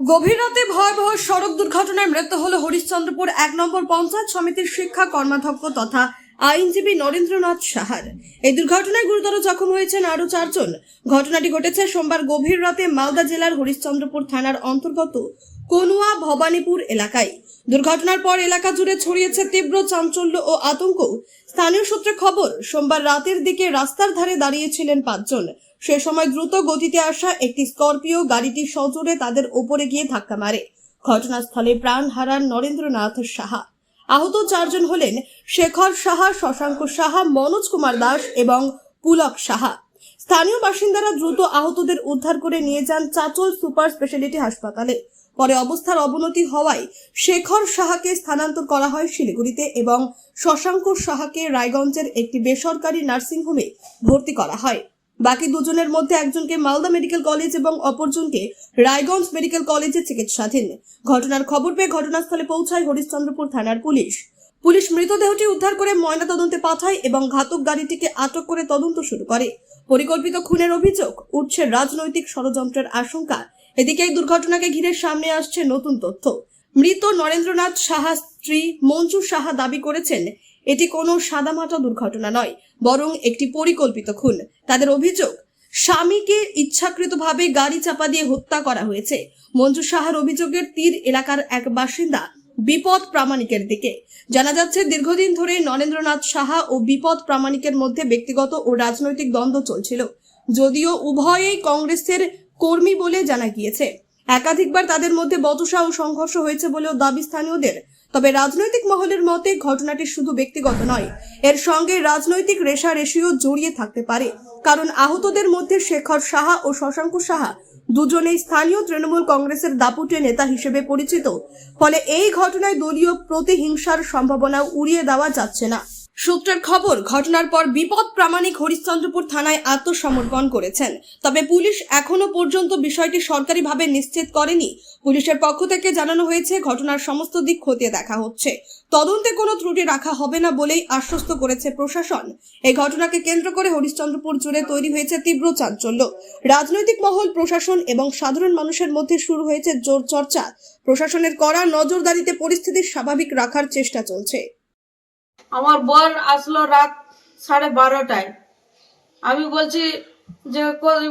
গভীর রাতে ভয়াবহ সড়ক দুর্ঘটনায় মৃত্যু হল হরিশ্চন্দ্রপুর এক নম্বর পঞ্চায়েত সমিতির শিক্ষা কর্মাধ্যক্ষ তথা আইনজীবী নরেন্দ্রনাথ সাহার। এই দুর্ঘটনায় গুরুতর জখম হয়েছেন আরও চারজন। ঘটনাটি ঘটেছে সোমবার গভীর রাতে মালদা জেলার হরিশ্চন্দ্রপুর থানার অন্তর্গত কনুয়া ভবানীপুর এলাকায়। দুর্ঘটনার পর এলাকা জুড়ে ছড়িয়েছে তীব্র চাঞ্চল্য ও আতঙ্ক। স্থানীয় সূত্রে খবর, সোমবার রাতের দিকে রাস্তার ধারে দাঁড়িয়েছিলেন পাঁচজন। সে সময় দ্রুত গতিতে আসা একটি স্করপিও গাড়িটি সজোরে তাদের ওপরে গিয়ে ধাক্কা মারে। ঘটনাস্থলে প্রাণ হারান নরেন্দ্রনাথ সাহা। আহত চারজন হলেন শেখর সাহা, শশাঙ্ক সাহা, মনোজ কুমার দাস এবং পুলক সাহা। স্থানীয় বাসিন্দারা দ্রুত আহতদের উদ্ধার করে নিয়ে যান চাচল সুপার স্পেশালিটি হাসপাতালে। পরে অবস্থার অবনতি হওয়ায় শেখর সাহাকে স্থানান্তর করা হয় শিলিগুড়িতে এবং শশাঙ্ক সাহাকে রায়গঞ্জের একটি বেসরকারি নার্সিংহোমে ভর্তি করা হয়। বাকি দুজনের মধ্যে একজনকে মালদা মেডিকেল কলেজ এবং অপরজনকে রায়গঞ্জ মেডিকেল কলেজে চিকিৎসাধীন। ঘটনার খবর পেয়ে ঘটনাস্থলে পৌঁছায় হরিশ্চন্দ্রপুর থানার পুলিশ। পুলিশ মৃতদেহটি উদ্ধার করে ময়নাতদন্তে পাঠায় এবং ঘাতক গাড়িটিকে আটক করে তদন্ত শুরু করে। পরিকল্পিত খুনের অভিযোগ উঠছে রাজনৈতিক ষড়যন্ত্রের আশঙ্কা এদিকে এই দুর্ঘটনাকে ঘিরে সামনে আসছে নতুন তথ্য। মৃত নরেন্দ্রনাথ সাহা স্ত্রী মঞ্জু সাহা দাবি করেছেন, এটি কোনো সাদামাটা দুর্ঘটনা নয়, বরং একটি পরিকল্পিত খুন। তাদের অভিযোগ, স্বামীকে ইচ্ছাকৃতভাবে গাড়ি চাপা দিয়ে হত্যা করা হয়েছে। মঞ্জু সাহার অভিযোগের তীর এলাকার এক বাসিন্দা বিপদ প্রামাণিকের দিকে। জানা যাচ্ছে, দীর্ঘদিন ধরে নরেন্দ্রনাথ সাহা ও বিপদ প্রামাণিকের মধ্যে ব্যক্তিগত ও রাজনৈতিক দ্বন্দ্ব চলছিল। যদিও উভয়েই কংগ্রেসের কর্মী বলে জানা গিয়েছে। একাধিকবার তাদের মধ্যে বচসা ও সংঘর্ষ হয়েছে বলেও দাবি স্থানীয়দের। তবে রাজনৈতিক মহলের মতে ঘটনাটি শুধু ব্যক্তিগত নয়, এর সঙ্গে রাজনৈতিক রেশারেশিও জড়িয়ে থাকতে পারে। কারণ আহতদের মধ্যে শেখর সাহা ও শশাঙ্ক সাহা দুজনেই স্থানীয় তৃণমূল কংগ্রেসের দাপুটে নেতা হিসেবে পরিচিত। ফলে এই ঘটনায় দলীয় প্রতিহিংসার সম্ভাবনা উড়িয়ে দেওয়া যাচ্ছে না। সূত্রের খবর, ঘটনার পর বিপদ প্রামাণিক হরিশ্চন্দ্রপুর থানায় আত্মসমর্পণ করেছেন। তবে পুলিশ এখনও পর্যন্ত বিষয়টি সরকারিভাবে নিশ্চিত করেনি। পুলিশের পক্ষ থেকে জানানো হয়েছে, ঘটনার সমস্ত দিক খতিয়ে দেখা হচ্ছে। তদন্তে কোনো ত্রুটি রাখা হবে না বলেই আশ্বস্ত করেছে প্রশাসন। এই ঘটনাকে কেন্দ্র করে হরিশ্চন্দ্রপুর জুড়ে তৈরি হয়েছে তীব্র চাঞ্চল্য। রাজনৈতিক মহল, প্রশাসন এবং সাধারণ মানুষের মধ্যে শুরু হয়েছে জোর চর্চা। প্রশাসনের কড়া নজরদারিতে পরিস্থিতি স্বাভাবিক রাখার চেষ্টা চলছে। আমার বর আসলো রাত সাড়ে বারোটায়। আমি বলছি যে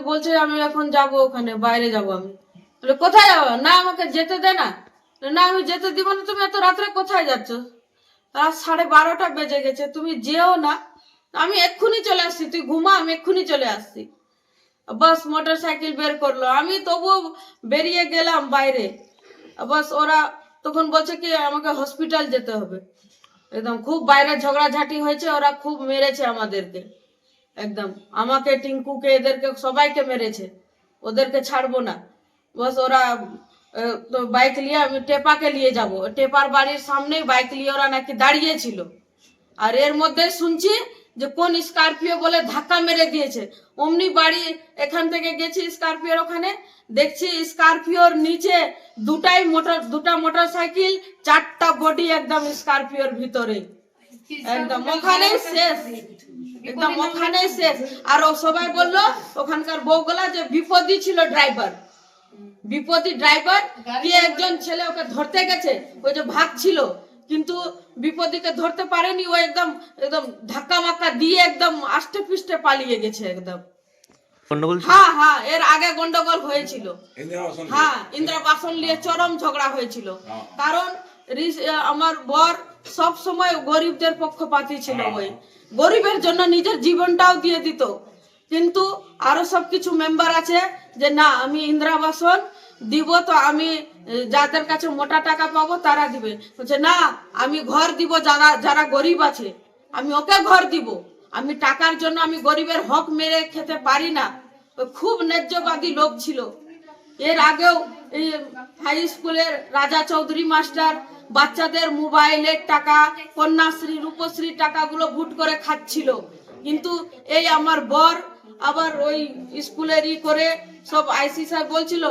বলছে আমি এখন যাব ওখানে বাইরে যাব আমি। বলে, কোথায় যাব? না আমাকে যেতে দে না। না আমি যেতে দিব না তুমি এত রাত্রে কোথায় যাচ্ছ? রাত সাড়ে বারোটা বেজে গেছে তুমি যেও না। আমি এক্ষুনি চলে আসছি তুই ঘুমা আমি এক্ষুনি চলে আসছি। বাস মোটর সাইকেল বের করল। আমি তবুও বেরিয়ে গেলাম বাইরে। বাস ওরা তখন বলছে কি আমাকে হসপিটাল যেতে হবে। একদম, খুব বাইরে ঝগড়াঝাটি হয়েছে, ওরা খুব মেরেছে আমাদেরকে। একদম, আমাকে, টিঙ্কুকে, এদেরকে, সবাইকে মেরেছে। ওদেরকে ছাড়বো না। বস, ওরা তো বাইক নিয়ে আমি টেপাকে নিয়ে যাব। টেপার বাড়ির সামনে বাইক নিয়ে ওরা নাকি দাঁড়িয়েছিল আর এর মধ্যে শুনছি যে কোন স্করপিও বলে ধাক্কা মেরে দিয়েছে। অমনি বাড়ি এখান থেকে গেছি স্করপিওর ওখানে। দেখছি স্করপিওর নিচে দুটাই মোটর, দুটা মোটর সাইকেল চারটা বডি একদম স্করপিওর ভিতরে। একদম ওখানে শেষ। একদম ওখানে শেষ। আর ও সবাই বলল, ওখানকার বউগুলা যে বিপদই ছিল ড্রাইভার। বিপদী ড্রাইভার, কি একজন ছেলে ওকে ধরতে গেছে, ওই যে ভাগ ছিল কিন্তু বিপদীকে ধরতে পারেনি ও একদম একদম ধাক্কা মাক্কা দিয়ে একদম আষ্টে পিষ্টে পালিয়ে গেছে একদম। গন্ডগোল হ্যাঁ হ্যাঁ এর আগে গন্ডগোল হয়েছিল। হ্যাঁ ইন্দিরা বাসন নিয়ে চরম ঝগড়া হয়েছিল। কারণ রিস- আমার বর সব সময় গরিবদের পক্ষপাতী ছিল ওই। গরিবের জন্য নিজের জীবনটাও দিয়ে দিত। কিন্তু আরও সব কিছু মেম্বার আছে যে, না, আমি ইন্দিরা বাসন দিব, তো আমি যাদের কাছে মোটা টাকা পাবো তারা দিবে। বলছে, না, আমি ঘর দিব যারা যারা গরিব আছে। আমি ওকে ঘর দিব। আমি টাকার জন্য আমি গরিবের হক মেরে খেতে পারি না। খুব ন্যায্যবাদী লোক ছিল। এর আগেও এই হাই স্কুলের রাজা চৌধুরী মাস্টার বাচ্চাদের মোবাইলের টাকা, কন্যাশ্রী রূপশ্রী টাকাগুলো ভুট করে খাচ্ছিল। কিন্তু এই আমার বর আবার ওই স্কুলের ই করে সব আইসি সাহেব বলছিল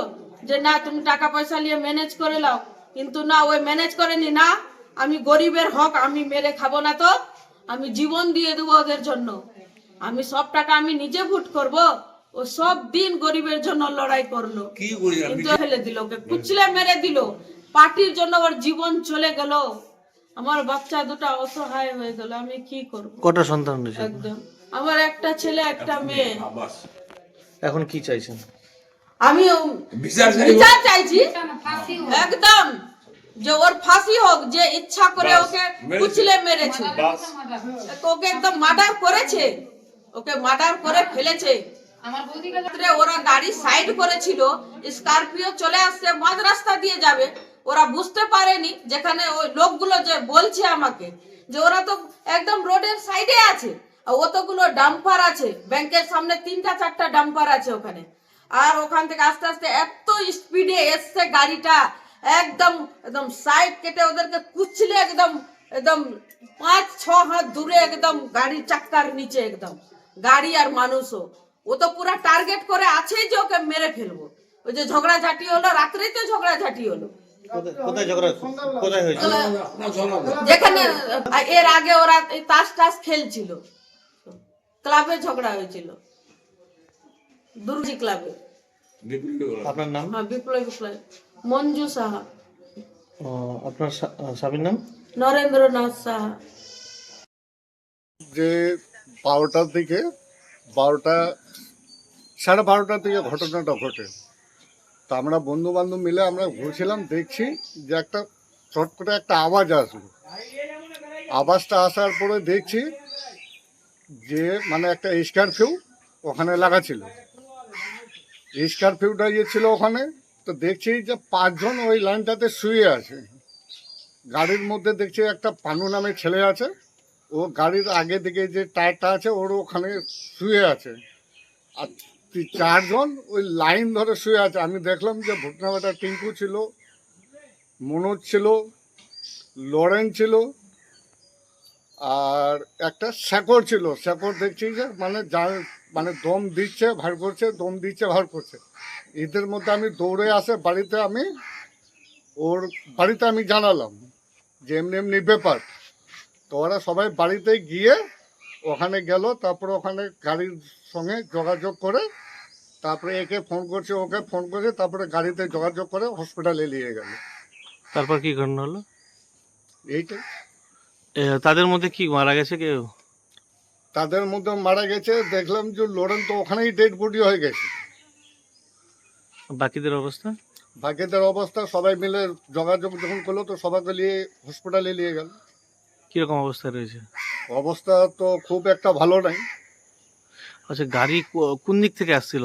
যে না তুমি টাকা পয়সা নিয়ে ম্যানেজ করে নাও। কিন্তু না ওই ম্যানেজ করেনি না আমি গরিবের হক আমি মেরে খাব না তো আমি জীবন দিয়ে দেবো ওদের জন্য। আমি সব টাকা আমি নিজে ভুট করব। ও সব দিন গরিবের জন্য লড়াই করল। কিন্তু ফেলে দিল ওকে কুচলে মেরে দিল। পার্টির জন্য ওর জীবন চলে গেল। আমার বাচ্চা দুটো অসহায় হয়ে গেল আমি কি করব? কটা সন্তান একদম। আমার একটা ছেলে একটা মেয়ে। এখন কি চাইছেন? আমি বিচার চাইছি। একদম। যে ওর ফাঁসি হোক যে ইচ্ছা করে ওকে কুচলে মেরেছে। ওকে একদম মার্ডার করেছে। ওকে মার্ডার করে ফেলেছে। ওরা গাড়ি সাইড করেছিল স্করপিও চলে আসছে মাঝ রাস্তা দিয়ে যাবে। ওরা বুঝতে পারেনি যেখানে ওই লোকগুলো যে বলছে আমাকে। যে ওরা তো একদম রোডের সাইডে আছে। অতগুলো ডাম্পার আছে। ব্যাংকের সামনে তিনটা চারটা ডাম্পার আছে ওখানে। আর ওখান থেকে আস্তে আস্তে এত স্পিডে এসছে গাড়িটা। একদম একদম সাইড কেটে ওদেরকে কুচলে একদম একদম পাঁচ ছ হাত দূরে একদম গাড়ির চাক্কার নিচে একদম। গাড়ি আর মানুষও। ও তো পুরা টার্গেট করে আছেই যে ওকে মেরে ফেলব। ওই যে ঝগড়াঝাটি হলো রাত্রেই তো ঝগড়াঝাটি হলো। যেখানে এর আগে ওরা তাস টাস খেলছিল। ক্লাবে ঝগড়া হয়েছিল। দুর্জি ক্লাবে। আপনার নাম? হ্যাঁ বিপ্লব বিপ্লব মঞ্জু সাহা। ও, আপনার স্বা- স্বামীর নাম? নরেন্দ্রনাথ সাহা। যে বারোটার দিকে বারোটা সাড়ে বারোটার দিকে ঘটনাটা ঘটে। তা আমরা বন্ধু বান্ধব মিলে আমরা ঘুরছিলাম দেখছি যে একটা চট করে একটা আওয়াজ আসলো। আওয়াজটা আসার পরে দেখছি যে মানে একটা স্কারফিউ ওখানে লাগা ছিল। স্কারফিউটা ইয়ে ছিল ওখানে, তো দেখছি যে পাঁচজন ওই লাইনটাতে শুয়ে আছে। গাড়ির মধ্যে দেখছি একটা পানু নামে ছেলে আছে, ও গাড়ির আগে দিকে যে টায়ারটা আছে ওর ওখানে শুয়ে আছে। আর চারজন ওই লাইন ধরে শুয়ে আছে। আমি দেখলাম যে ভুটনাবাটা টিঙ্কু ছিল, মনোজ ছিল, লরেন ছিল আর একটা শেকর ছিল শেকর দেখছি যে মানে যা মানে দম দিচ্ছে ভার করছে দম দিচ্ছে ভার করছে। এদের মধ্যে আমি দৌড়ে আসে বাড়িতে আমি ওর বাড়িতে আমি জানালাম যে এমনি এমনি ব্যাপার। তো ওরা সবাই বাড়িতে গিয়ে ওখানে গেল তারপরে ওখানে গাড়ির সঙ্গে যোগাযোগ করে তারপরে একে ফোন করছে ওকে ফোন করে তারপরে গাড়িতে যোগাযোগ করে হসপিটালে নিয়ে গেল। তারপর কি ঘটনা হলো? এইটাই। তাদের মধ্যে কি মারা গেছে কেউ? তাদের মধ্যে মারা গেছে দেখলাম যে লোরেন তো ওখানেই ডেড বডি হয়ে গেছে। বাকিদের অবস্থা? বাকিদের অবস্থা সবাই মিলে যোগাযোগ যখন করল তো সবাইকে নিয়ে হসপিটালে নিয়ে গেল। কীরকম অবস্থায় রয়েছে? অবস্থা তো খুব একটা ভালো নাই। আচ্ছা গাড়ি কোন দিক থেকে আসছিল?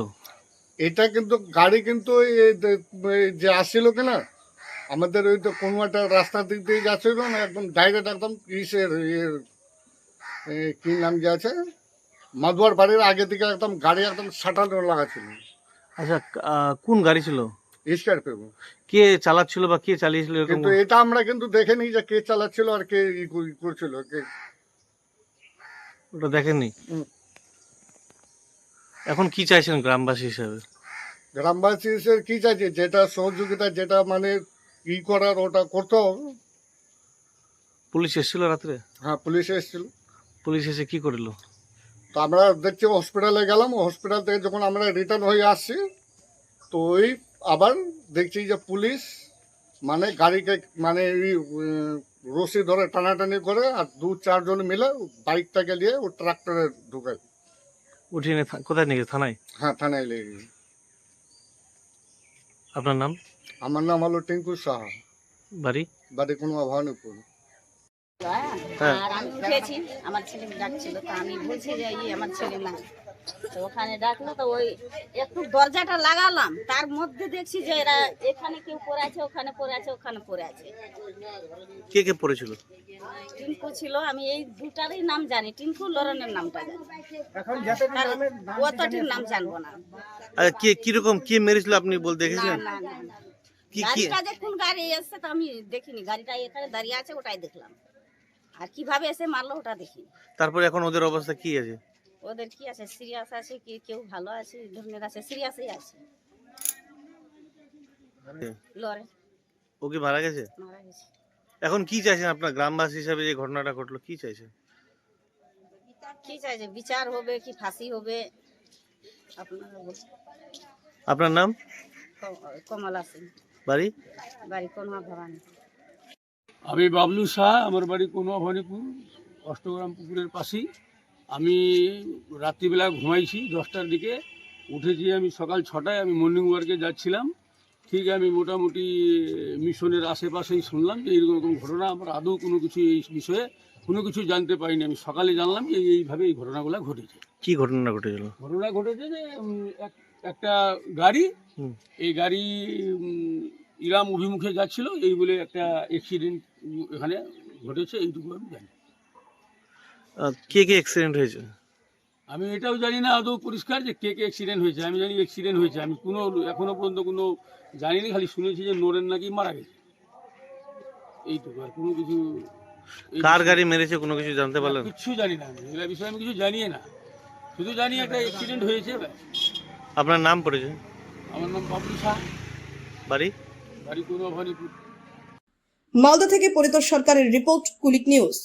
এটা কিন্তু গাড়ি কিন্তু যে আসছিল কিনা আমাদের ওই তো কোনো একটা রাস্তার দিক দিয়ে যাচ্ছিল না একদম ডাইরেক্ট একদম ইসের ইয়ের কি নাম যে আছে? মাদুয়ার বাড়ির আগে দিকে একদম গাড়ি একদম সাটানো লাগা ছিল। আচ্ছা কোন গাড়ি ছিল? স্করপিও। কে চালাচ্ছিল বা কে চালিয়েছিল কিন্তু এটা আমরা কিন্তু দেখিনি যে কে চালাচ্ছিল আর কে ই কর- করছিল কে ওটা দেখেননি। এখন কি চাইছেন গ্রামবাসী হিসাবে? গ্রামবাসী হিসেবে কি চাইছে? যেটা সহযোগিতা যেটা মানে ই করার ওটা করতে হবে। পুলিশ এসেছিল রাত্রে? হ্যাঁ পুলিশ এসেছিল। পুলিশ এসে কি করল? তো আমরা দেখছি হসপিটালে গেলাম। হসপিটাল থেকে যখন আমরা রিটার্ন হয়ে আসছি তো ওই আবার দেখছি যে পুলিশ মানে গাড়িকে মানে উম, রশি ধরে টানাটানি করে আর দু চারজন মিলে বাইকটাকে নিয়ে ও ট্রাক্টরে ঢুকায়। উঠিয়ে কোথায় নিয়ে? থানায়? হ্যাঁ থানায় লেগে আপনার নাম? আমার নাম হলো টিঙ্কু সাহা। বাড়ি? বাড়ি কোনো ভবানীপুর হ্যাঁ। আর আমি উঠেছি আমার ছেলে ডাকছিল তা আমি বলছি যে এই আমার ছেলে তো ওখানে ডাকলো তো ওই একটু দরজাটা লাগালাম তার মধ্যে দেখছি যে এরা এখানে কেউ পড়ে আছে ওখানে পড়ে আছে ওখানে পড়ে আছে। কে কে পড়েছিল? টিঙ্কু ছিল আমি এই দুটারই নাম জানি টিঙ্কু লরনের নামটা জানি। অতটির নাম জানব না। আচ্ছা কে কীরকম কে মেরেছিল আপনি বল না দেখেছেন না না না। কি গাড়িটা কোন গাড়ি এসছে তো আমি দেখিনি। গাড়িটা এখানে দাঁড়িয়ে আছে ওটাই দেখলাম। আর কীভাবে এসে মারলো ওটা দেখি তারপরে এখন ওদের অবস্থা কি আছে? ওদের কি আছে? সিরিয়াস আছে কি? কেউ ভালো আছে? ধরনের আছে? সিরিয়াসই আছে। লরে। ও কি মারা গেছে? মারা গেছে। এখন কি চাইছেন আপনার গ্রামবাসী হিসাবে যে ঘটনাটা ঘটলো কি চাইছেন? কি চাইছে? বিচার হবে কি ফাঁসি হবে? আপনারা আপনার নাম? কমলা সিং। বাড়ি? বাড়ি কনুয়া ভবানী আমি বাবলু শাহ আমার বাড়ি কোনোয়া ভবানীপুর অষ্টগ্রাম পুকুরের পাশেই। আমি রাত্রিবেলা ঘুমাইছি দশটার দিকে উঠেছি আমি সকাল ছটায় আমি মর্নিং ওয়ার্কে যাচ্ছিলাম। ঠিক আমি মোটামুটি মিশনের আশেপাশেই শুনলাম যে এইরকম এরকম ঘটনা আমার আদৌ কোনো কিছু এই বিষয়ে কোনো কিছু জানতে পারিনি। আমি সকালে জানলাম যে এইভাবে এই ঘটনাগুলো ঘটেছে। কি ঘটনা ঘটেছিল? ঘটনা ঘটেছে যে এক- একটা গাড়ি এই গাড়ি ইরাম অভিমুখে যাচ্ছিল। এই বলে একটা অ্যাক্সিডেন্ট এখানে ঘটেছে এইটুকু আমি জানি। কে কে অ্যাক্সিডেন্ট হয়েছে? আমি এটাও জানি না আদৌ পরিষ্কার যে কে কে অ্যাক্সিডেন্ট হয়েছে। আমি জানি অ্যাক্সিডেন্ট হয়েছে। আমি কোনো এখনও পর্যন্ত কোনো জানিনি খালি শুনেছি যে নোরেন নাকি মারা গেছে। এইটুকু আর কোনো কিছু কার গাড়ি মেরেছে কোনো কিছু জানতে পারলেন? কিছু জানি না আমি। এগুলা বিষয়ে আমি কিছু জানি না। শুধু জানি একটা অ্যাক্সিডেন্ট হয়েছে আপনার নাম পড়েছে আমার নাম বাবলু শাহ। বাড়ি? বাড়ি কোনো ভানিপুর মালদা থেকে পরিতোষ সরকারের রিপোর্ট কুলিক নিউজ।